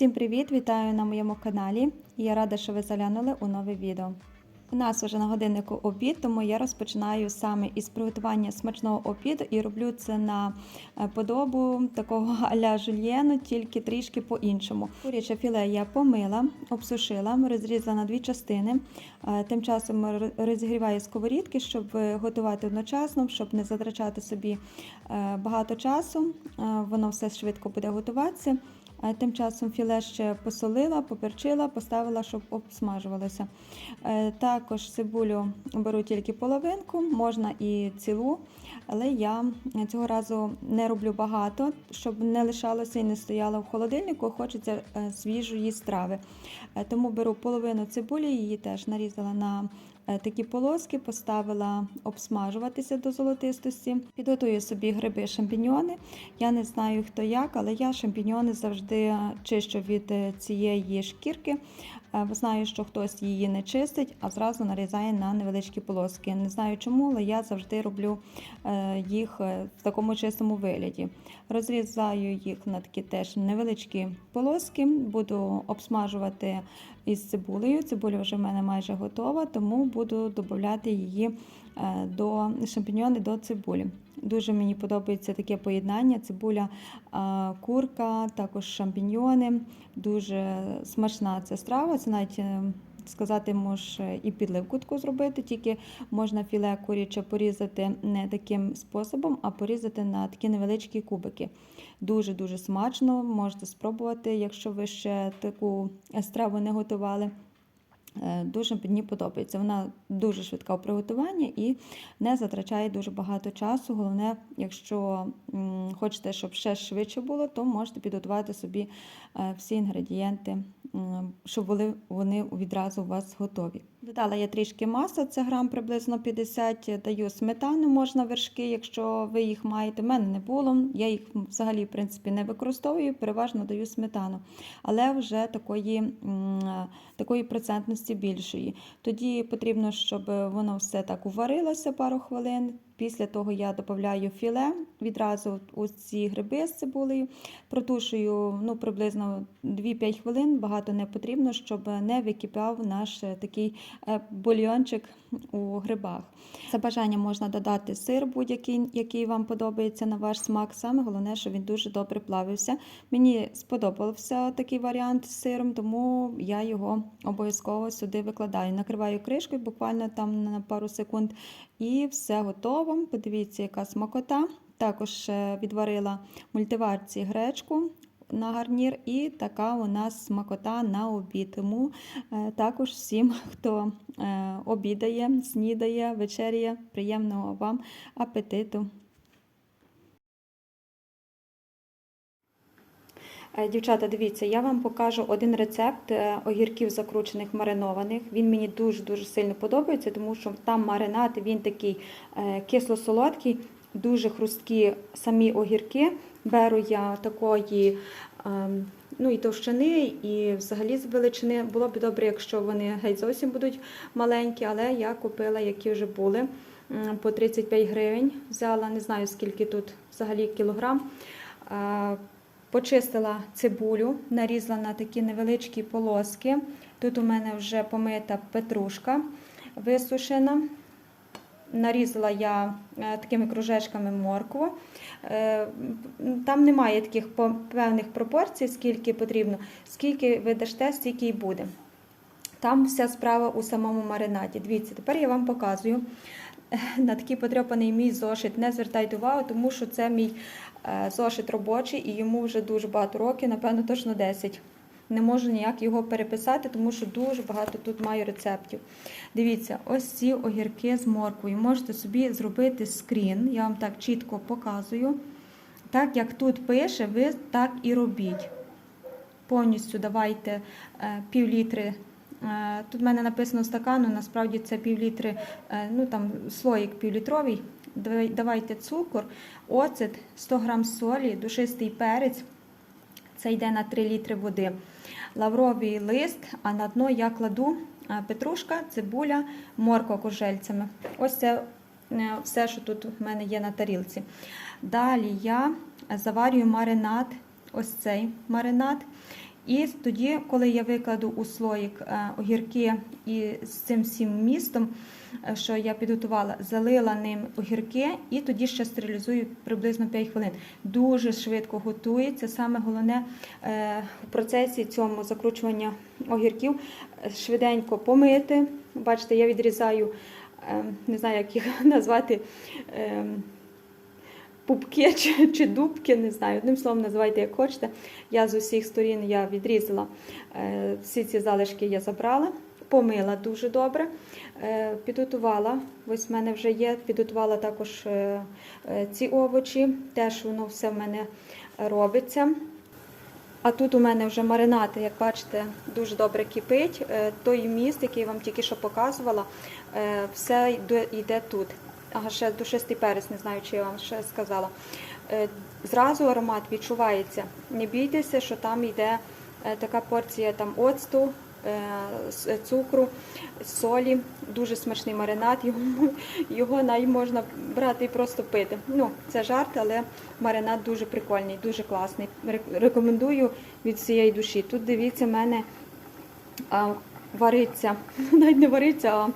Всім привіт! Вітаю на моєму каналі. Я рада, що ви заглянули у нове відео. У нас вже на годиннику обід, тому я розпочинаю саме із приготування смачного обіду і роблю це на е, подобу такого аля жульєну, тільки трішки по-іншому. Куряче філе я помила, обсушила, розрізала на дві частини. Е, Тим часом розігріваю сковорідки, щоб готувати одночасно, щоб не затрачати собі е, багато часу. Воно все швидко буде готуватися. Тим часом філе ще посолила, поперчила, поставила, щоб обсмажувалося. Е, Також цибулю беру тільки половинку, можна і цілу, але я цього разу не роблю багато, щоб не лишалося і не стояло в холодильнику, хочеться е, свіжої страви. Е, Тому беру половину цибулі, її теж нарізала на такі полоски, поставила обсмажуватися до золотистості. Підготую собі гриби шампіньони. Я не знаю хто як, але я шампіньони завжди чищу від е, цієї шкірки. Е, Знаю, що хтось її не чистить, а зразу нарізає на невеличкі полоски. Не знаю чому, але я завжди роблю е, їх е, в такому чистому вигляді. Розрізаю їх на такі теж невеличкі полоски, буду обсмажувати із цибулею. Цибуля вже в мене майже готова, тому буду додати її до шампіньони до цибулі. Дуже мені подобається таке поєднання: цибуля, курка, також шампіньйони. Дуже смачна ця страва. Це навіть е, сказати, може і підливку таку зробити, тільки можна філе куряче порізати не таким способом, а порізати на такі невеличкі кубики. Дуже-дуже смачно, можете спробувати, якщо ви ще таку страву не готували. Е, Дуже мені подобається. Вона дуже швидка у приготуванні і не затрачає дуже багато часу. Головне, якщо хочете, щоб ще швидше було, то можете підготувати собі е, всі інгредієнти, щоб були вони відразу у вас готові. Додала я трішки масла, це грам приблизно 50, даю сметану, можна вершки, якщо ви їх маєте. У мене не було. Я їх взагалі в принципі не використовую, переважно даю сметану, але вже такої, такої процентності більшої. Тоді потрібно, щоб воно все так уварилося пару хвилин. Після того я додаю філе відразу у ці гриби з цибулею, протушую ну, приблизно 2-5 хвилин, багато не потрібно, щоб не википав наш е, такий е, бульйончик у грибах. За бажанням можна додати сир будь-який, який вам подобається на ваш смак. Саме головне, щоб він дуже добре плавився. Мені сподобався такий варіант з сиром, тому я його обов'язково сюди викладаю. Накриваю кришкою буквально там на пару секунд, і все готово. Подивіться, яка смакота. Також е, відварила в мультиварці гречку на гарнір, і така у нас смакота на обід. Тому е, також всім, хто е, обідає, снідає, вечеряє, приємного вам апетиту. Дівчата, дивіться, я вам покажу один рецепт е, огірків закручених маринованих. Він мені дуже-дуже сильно подобається, тому що там маринад, він такий е, кисло-солодкий, дуже хрусткі самі огірки. Беру я такої ем, ну, і товщини, і взагалі з величини. Було б добре, якщо вони геть зовсім будуть маленькі, але я купила, які вже були по 35 гривень. Взяла, не знаю скільки тут взагалі кілограм. Е, Почистила цибулю, нарізала на такі невеличкі полоски. Тут у мене вже помита петрушка висушена. Нарізала я е, такими кружечками моркву. Е, Там немає таких певних пропорцій, скільки потрібно, скільки ви дасте, стільки й буде. Там вся справа у самому маринаді. Дивіться, тепер я вам показую на такий потрьопаний мій зошит. Не звертайте увагу, тому що це мій е, зошит робочий і йому вже дуже багато років, напевно, точно 10. Не можу ніяк його переписати, тому що дуже багато тут маю рецептів. Дивіться, ось ці огірки з морквою. Можете собі зробити скрін, я вам так чітко показую. Так як тут пише, ви так і робіть. Повністю давайте е, пів літри. Е, Тут в мене написано стакану, насправді це пів літри, е, ну там слоїк півлітровий. Давай- Давайте цукор, оцет, 100 грам солі, душистий перець. Це йде на 3 літри води. Лавровий лист, а на дно я кладу е, петрушка, цибуля, морква кожельцями. Ось це е, все, що тут в мене є на тарілці. Далі я заварюю маринад, ось цей маринад. І тоді, коли я викладу у слоїк е, огірки і з цим всім містом, е, що я підготувала, залила ним огірки і тоді ще стерилізую приблизно 5 хвилин. Дуже швидко готується. Саме головне е, в процесі цьому закручування огірків швиденько помити. Бачите, я відрізаю, не знаю, як їх назвати. Пупки чи, чи дубки, не знаю. Одним словом, називайте як хочете. Я з усіх сторін я відрізала е, всі ці залишки я забрала, помила дуже добре, е, підготувала. Ось в мене вже є, підготувала також е, ці овочі, теж воно все в мене робиться. А тут у мене вже маринад, як бачите, дуже добре кипить. Той міст, який я вам тільки що показувала, все йде тут. Ага, ще душистий перець, не знаю, чи я вам ще сказала. Е, Зразу аромат відчувається. Не бійтеся, що там йде е, така порція там оцту, е, цукру, солі. Дуже смачний маринад. Його, його навіть можна брати і просто пити. Ну, це жарт, але маринад дуже прикольний, дуже класний. Рек- Рекомендую від всієї душі. Тут дивіться, в мене вариться, навіть не вариться, а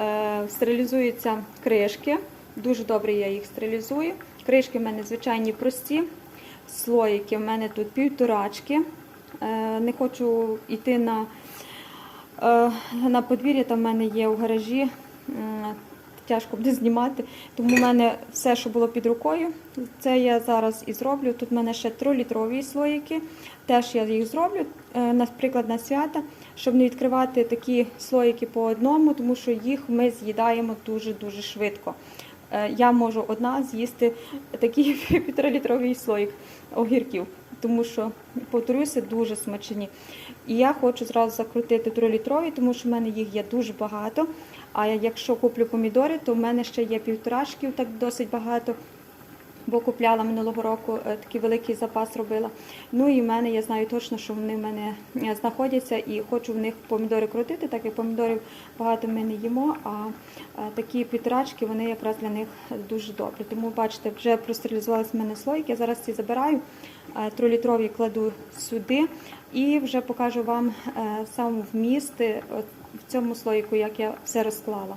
е, стерилізуються кришки. Дуже добре я їх стерилізую. Кришки в мене звичайні прості. Слоїки в мене тут півторачки. Е, не хочу йти на, е, на подвір'я, там в мене є у гаражі. м, Тяжко буде знімати, тому в мене все, що було під рукою, це я зараз і зроблю. Тут в мене ще 3-літрові слоїки. Теж я їх зроблю, е, наприклад, на свята, щоб не відкривати такі слоїки по одному, тому що їх ми з'їдаємо дуже-дуже швидко. Е, Я можу одна з'їсти такий півторалітровий слоїк огірків, тому що, повторюся, дуже смачні. І я хочу зразу закрутити трилітрові, тому що в мене їх є дуже багато. А якщо куплю помідори, то в мене ще є півторашків, так досить багато. Бо купляла минулого року е, такий великий запас робила. Ну і в мене я знаю точно, що вони в мене е, знаходяться і хочу в них помідори крутити, так як помідорів багато ми не їмо, а е, такі півторачки, вони якраз для них дуже добрі. Тому бачите, вже простерилізувалися в мене слойки. Я зараз ці забираю, трилітрові кладу сюди і вже покажу вам сам вміст в цьому слоїку, як я все розклала.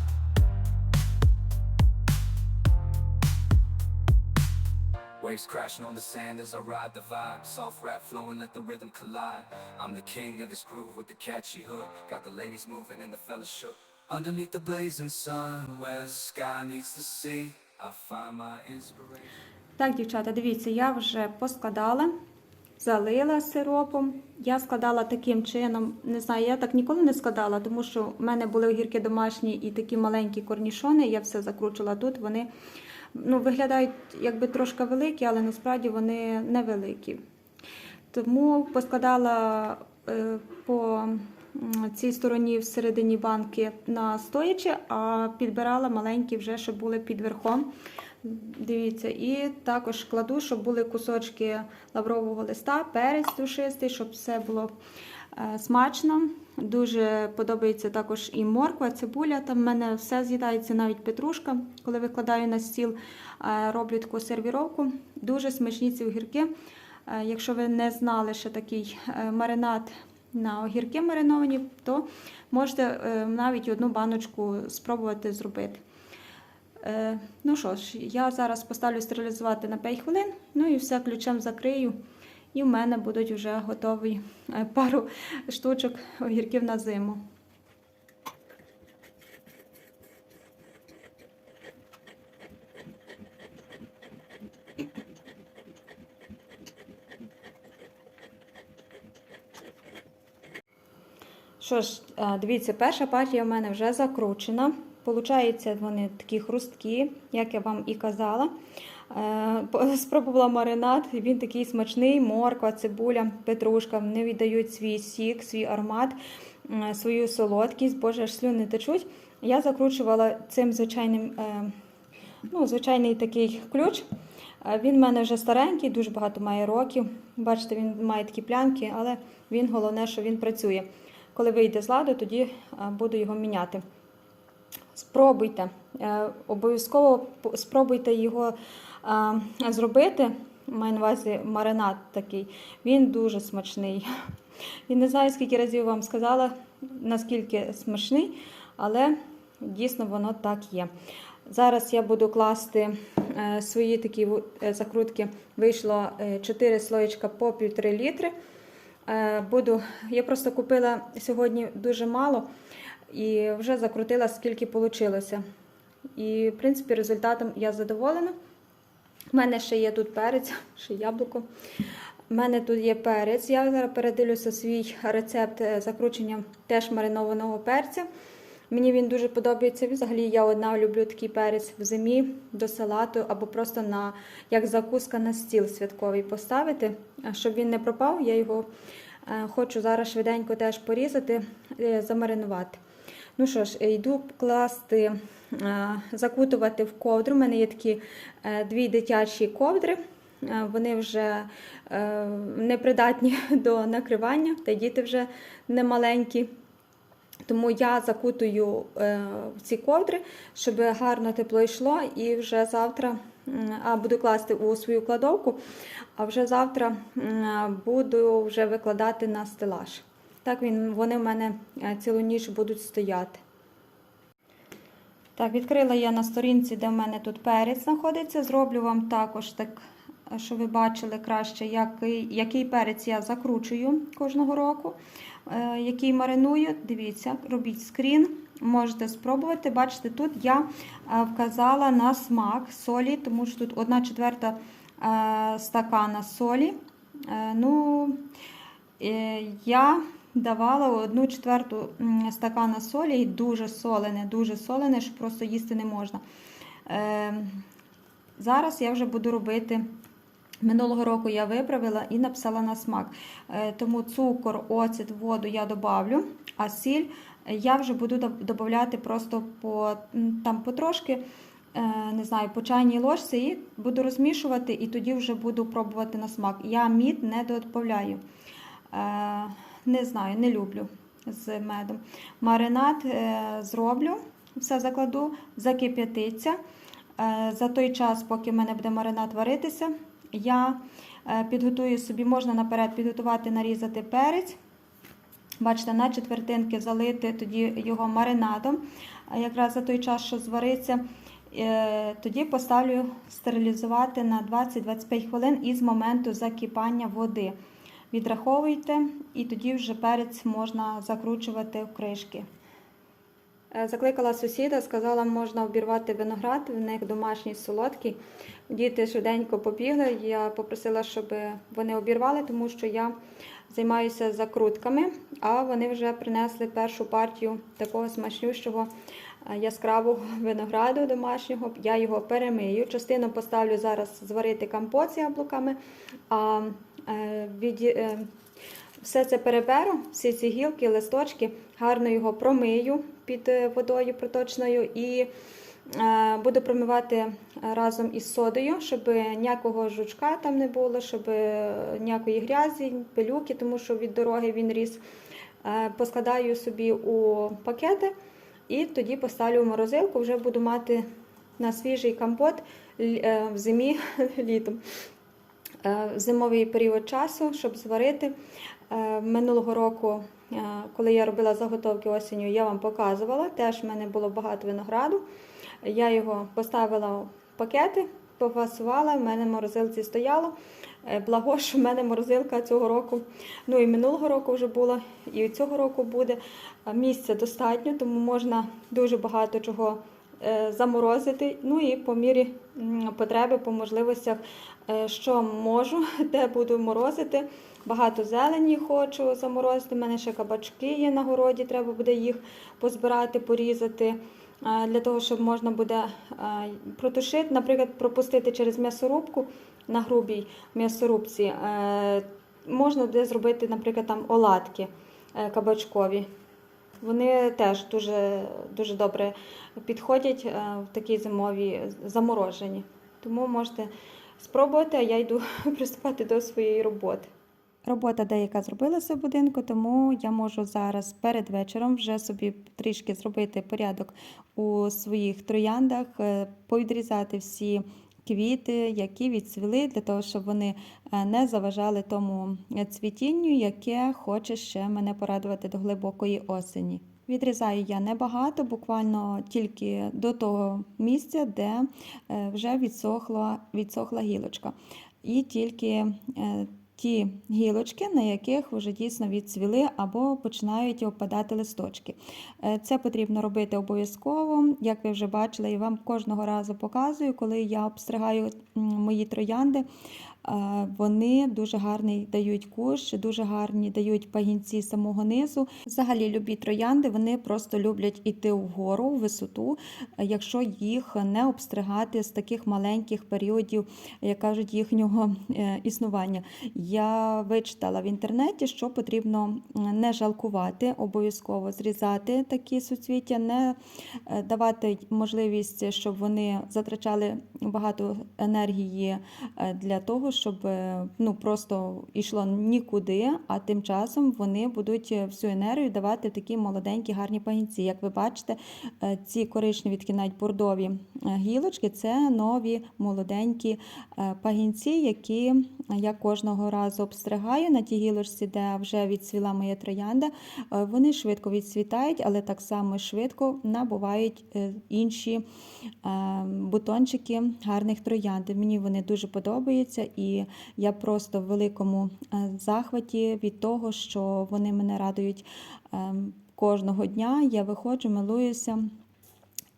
Waves crashing on the sand as I ride the vibe. Soft rap flowing, let the rhythm collide. I'm the king of this groove with the catchy hook. Got the ladies moving and the fellas shook. Underneath the blazing sun, where the sky meets the sea, I find my inspiration. Так, дівчата, дивіться, я вже поскладала, залила сиропом. Я складала таким чином, не знаю, я так ніколи не складала, тому що в мене були огірки домашні і такі маленькі корнішони, я все закручила тут. Вони ну, виглядають якби трошки великі, але насправді вони невеликі. Тому поскладала е, по цій стороні всередині банки на стоячи, а підбирала маленькі вже, щоб були під верхом. Дивіться, і також кладу, щоб були кусочки лаврового листа, перець душистий, щоб все було смачно. Дуже подобається також і морква, цибуля. Там в мене все з'їдається, навіть петрушка. Коли викладаю на стіл, е, роблю таку сервіровку. Дуже смачні ці огірки. Е, Якщо ви не знали, що такий е, маринад на огірки мариновані, то можете е, навіть одну баночку спробувати зробити. Е, Ну що ж, я зараз поставлю стерилізувати на 5 хвилин, ну і все ключем закрию І в мене будуть вже готові е, пару штучок огірків на зиму. Що ж, е, дивіться, перша партія в мене вже закручена. Получаються вони такі хрусткі, як я вам і казала. Е, Спробувала маринад, він такий смачний, морква, цибуля, петрушка. Вони віддають свій сік, свій аромат, свою солодкість, боже, аж слюни течуть. Я закручувала цим звичайним, е, ну, звичайний такий ключ. Е, Він в мене вже старенький, дуже багато має років. Бачите, він має такі плямки, але він головне, що він працює. Коли вийде з ладу, тоді е, буду його міняти. Спробуйте, е, обов'язково спробуйте його е, зробити. Маю на увазі маринад такий. Він дуже смачний. І не знаю, скільки разів вам сказала, наскільки смачний, але дійсно воно так є. Зараз я буду класти е, свої такі е, закрутки. Вийшло 4 слоєчка по 1,5 літри. Е, Буду, я просто купила сьогодні дуже мало і вже закрутила скільки вийшло. І, в принципі, результатом я задоволена. У мене ще є тут перець, ще яблуко. У мене тут є перець. Я зараз передивлюся свій рецепт е, закручення теж маринованого перця. Мені він дуже подобається. Взагалі я одна люблю такий перець в зимі до салату або просто на як закуска на стіл святковий поставити, щоб він не пропав. Я його е, хочу зараз швиденько теж порізати, е, замаринувати. Ну що ж, йду класти, е, закутувати в ковдру. У мене є такі е, дві дитячі ковдри. Е, Вони вже е, непридатні до накривання, та діти вже не маленькі. Тому я закутую е, в ці ковдри, щоб гарно тепло йшло, і вже завтра а буду класти у свою кладовку, а вже завтра буду вже викладати на стелаж. Так він, вони в мене е, цілу ніч будуть стояти. Так, відкрила я на сторінці, де в мене тут перець знаходиться. Зроблю вам також так, щоб ви бачили краще, який, який перець я закручую кожного року, е, який мариную. Дивіться, робіть скрін, можете спробувати. Бачите, тут я е, вказала на смак солі, тому що тут 1 четверта е, стакана солі. Е, Ну, е, я давала одну четверту стакана солі і дуже солене, дуже солене, що просто їсти не можна. Е, Зараз я вже буду робити. Минулого року я виправила і написала на смак. Е, Тому цукор, оцет, воду я добавлю, а сіль я вже буду додати просто по, там потрошки, е, не знаю, по чайній ложці і буду розмішувати, і тоді вже буду пробувати на смак. Я мід не додаю. Не знаю, не люблю з медом. Маринад е, зроблю, все закладу, закип'ятиться. Е, За той час, поки в мене буде маринад варитися, я е, підготую собі, можна наперед підготувати, нарізати перець. Бачите, на четвертинки залити тоді його маринадом. Якраз за той час, що звариться, тоді поставлю стерилізувати на 20-25 хвилин із моменту закипання води. Відраховуйте, і тоді вже перець можна закручувати в кришки. Е, Закликала сусіда, сказала, можна обірвати виноград, в них домашній солодкий. Діти швиденько побігли. Я попросила, щоб вони обірвали, тому що я займаюся закрутками, а вони вже принесли першу партію такого смачнющого е, яскравого винограду домашнього. Я його перемию. Частину поставлю зараз зварити компот з яблуками, а від, е, все це переберу, всі ці гілки, листочки, гарно його промию під е, водою проточною і е, буду промивати разом із содою, щоб ніякого жучка там не було, щоб е, ніякої грязі, пилюки, тому що від дороги він ріс. Е, Поскладаю собі у пакети і тоді поставлю в морозилку, вже буду мати на свіжий компот е, в зимі літом. Е, зимовий період часу, щоб зварити. Е, Минулого року, е, коли я робила заготовки осінню, я вам показувала. Теж в мене було багато винограду. Я його поставила в пакети, пофасувала, в мене в морозилці стояло. Благо, що в мене морозилка цього року, ну і минулого року вже була, і цього року буде. Місця достатньо, тому можна дуже багато чого заморозити. Ну і по мірі потреби, по можливостях, е, що можу, те буду морозити. Багато зелені хочу заморозити. У мене ще кабачки є на городі, треба буде їх позбирати, порізати. е, Для того, щоб можна буде е, протушити, наприклад, пропустити через м'ясорубку на грубій м'ясорубці. е, Можна буде зробити, наприклад, там оладки е, кабачкові. Вони теж дуже, дуже добре підходять е, в такі зимові заморожені. Тому можете спробувати, а я йду приступати до своєї роботи. Робота деяка зробилася в будинку, тому я можу зараз перед вечором вже собі трішки зробити порядок у своїх трояндах, е, повідрізати всі квіти, які відцвіли, для того, щоб вони е, не заважали тому цвітінню, яке хоче ще мене порадувати до глибокої осені. Відрізаю я небагато, буквально тільки до того місця, де е, вже відсохла, відсохла гілочка. І тільки е, ті гілочки, на яких вже дійсно відцвіли або починають опадати листочки. Е, Це потрібно робити обов'язково. Як ви вже бачили, і вам кожного разу показую, коли я обстригаю мої троянди. Вони дуже гарний дають кущ, дуже гарні дають пагінці самого низу. Взагалі, любі троянди вони просто люблять іти вгору, в висоту, якщо їх не обстригати з таких маленьких періодів, як кажуть, їхнього е, існування. Я вичитала в інтернеті, що потрібно не жалкувати, обов'язково зрізати такі суцвіття, не е, давати можливість, щоб вони затрачали багато енергії е, для того, щоб е, ну, просто йшло нікуди, а тим часом вони будуть е, всю енергію давати такі молоденькі гарні пагінці. Як ви бачите, е, ці коричневі такі навіть бордові гілочки це нові молоденькі пагінці, які я кожного разу обстригаю на тій гілочці, де вже відцвіла моя троянда. Вони швидко відцвітають, але так само швидко набувають інші бутончики гарних троянд. Мені вони дуже подобаються, і я просто в великому е, захваті від того, що вони мене радують е, кожного дня. Я виходжу, милуюся.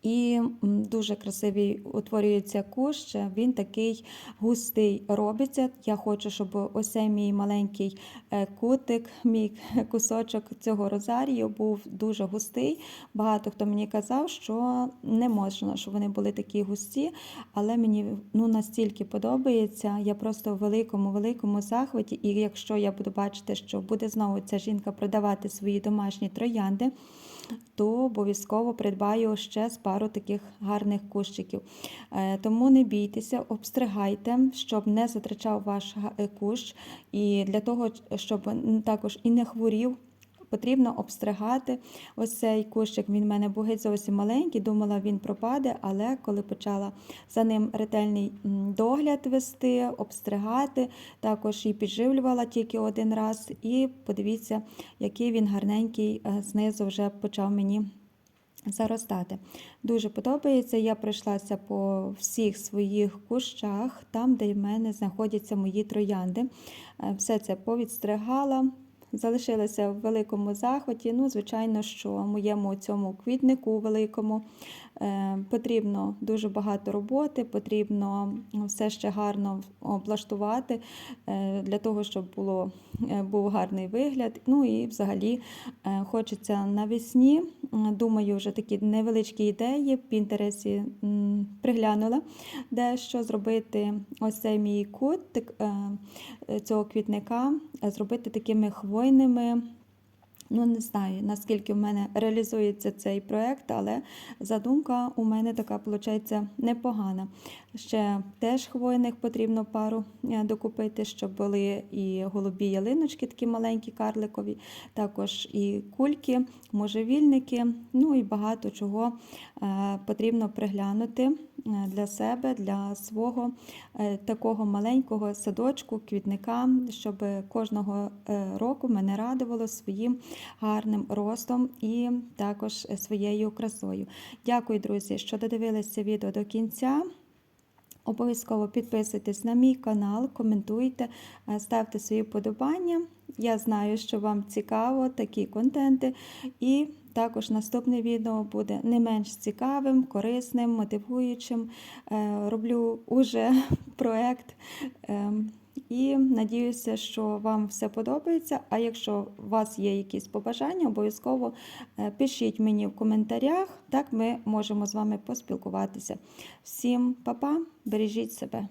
І дуже красивий утворюється кущ. Він такий густий робиться. Я хочу, щоб ось мій маленький е, кутик, мій кусочок цього розарію був дуже густий. Багато хто мені казав, що не можна, щоб вони були такі густі, але мені ну, настільки подобається. Я просто в великому, великому захваті. І якщо я буду бачити, що буде знову ця жінка продавати свої домашні троянди то обов'язково придбаю ще з пару таких гарних кущиків. Е, Тому не бійтеся, обстригайте, щоб не затрачав ваш е, кущ. І для того, щоб також і не хворів. Потрібно обстригати ось цей кущик. Він в мене був геть зовсім маленький. Думала, він пропаде, але коли почала за ним ретельний догляд вести, обстригати, також і підживлювала тільки один раз. І подивіться, який він гарненький е, знизу вже почав мені заростати. Дуже подобається. Я пройшлася по всіх своїх кущах, там, де в мене знаходяться мої троянди. Е, Все це повідстригала. Залишилася в великому захваті. Ну, звичайно, що моєму цьому квітнику великому е, потрібно дуже багато роботи, потрібно все ще гарно облаштувати е, для того, щоб було, е, був гарний вигляд. Ну і взагалі хочеться навесні. Думаю, вже такі невеличкі ідеї в Пінтересі м, приглянула, де що зробити ось цей мій е, цього квітника, зробити такими хвойними. Ну, не знаю, наскільки в мене реалізується цей проект, але задумка у мене така, виходить, непогана. Ще теж хвойних потрібно пару е, докупити, щоб були і голубі ялиночки, такі маленькі, карликові, також і кульки, можжевільники, ну і багато чого е, потрібно приглянути для себе, для свого е, такого маленького садочку, квітника, щоб кожного е, року мене радувало своїм гарним ростом і також е, своєю красою. Дякую, друзі, що додивилися відео до кінця. Обов'язково підписуйтесь на мій канал, коментуйте, е, ставте свої вподобання. Я знаю, що вам цікаво такі контенти. І також наступне відео буде не менш цікавим, корисним, мотивуючим. Е, Роблю уже проект. ем, І надіюся, що вам все подобається. А якщо у вас є якісь побажання, обов'язково е, пишіть мені в коментарях. Так ми можемо з вами поспілкуватися. Всім па-па, бережіть себе.